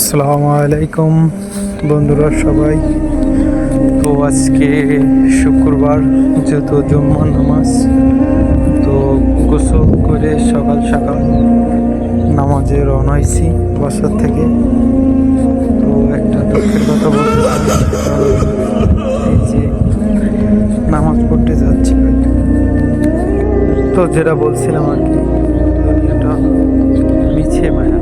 আসসালামু আলাইকুম বন্ধুরা সবাই। তো আজকে শুক্রবার, যেহেতু জুম্মা নামাজ, তো গোসল করে সকাল সকাল নামাজে রওনা হয়েছি বাসার থেকে। তো একটা দুঃখের কথা বলতে যে নামাজ পড়তে যাচ্ছি, তো যেটা বলছিলাম আর কি মিছে মায়া।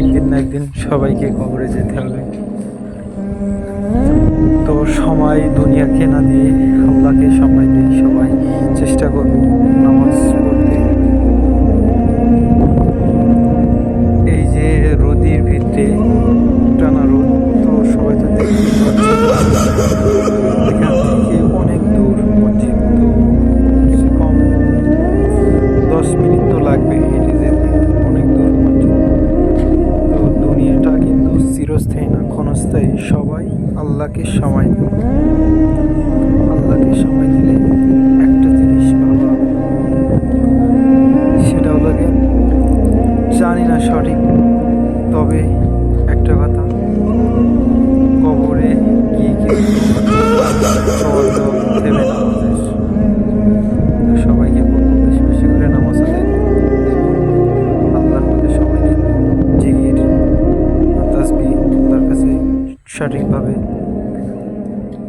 একদিন না একদিন সবাইকে কবরে যেতে হবে। তো সময় দুনিয়াকে না দিয়ে, আল্লাহকে সময় দিয়ে সবাই চেষ্টা করব নামাজ পড়তে। এই যে রোদির ভিতরে টানা রোদ, তো সবাই তো এখান থেকে অনেক দূর কম, দশ মিনিট তো লাগবে চিরস্থায়ী না ক্ষণস্থায়ী, সবাই আল্লাহকে সময় আল্লাহকে সময় দিলে একটা জিনিস ভালো সেটা হলো জানি না সঠিক, তবে একটা কথা, কবরে গিয়ে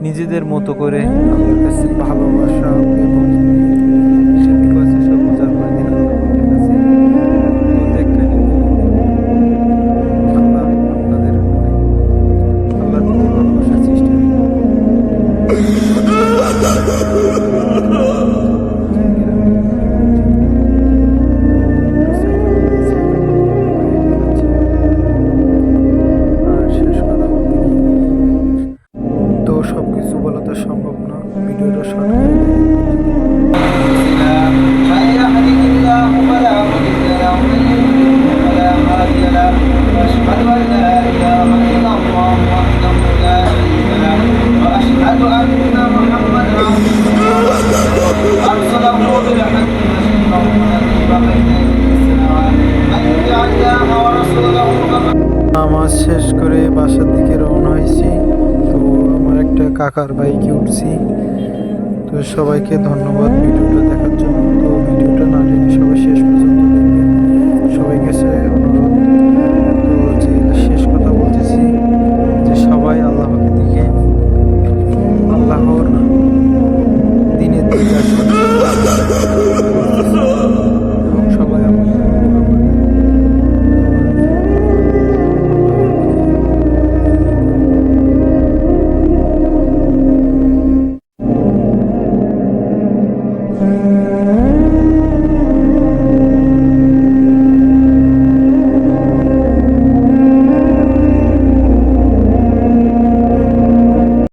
নিজেদের মতো করে আমাদের কাছে ভালোবাসা এবং কিছু বলা তো সম্ভব না ভিডিওটা শর্ট নামাজ শেষ করে বাসার দিকে রওনা হয়েছি। একটা কাকার বাইকে উঠছি। তো সবাইকে ধন্যবাদ ভিডিওটা দেখার জন্য। তো ভিডিওটা না টেনে সবাই শেষ পর্যন্ত Música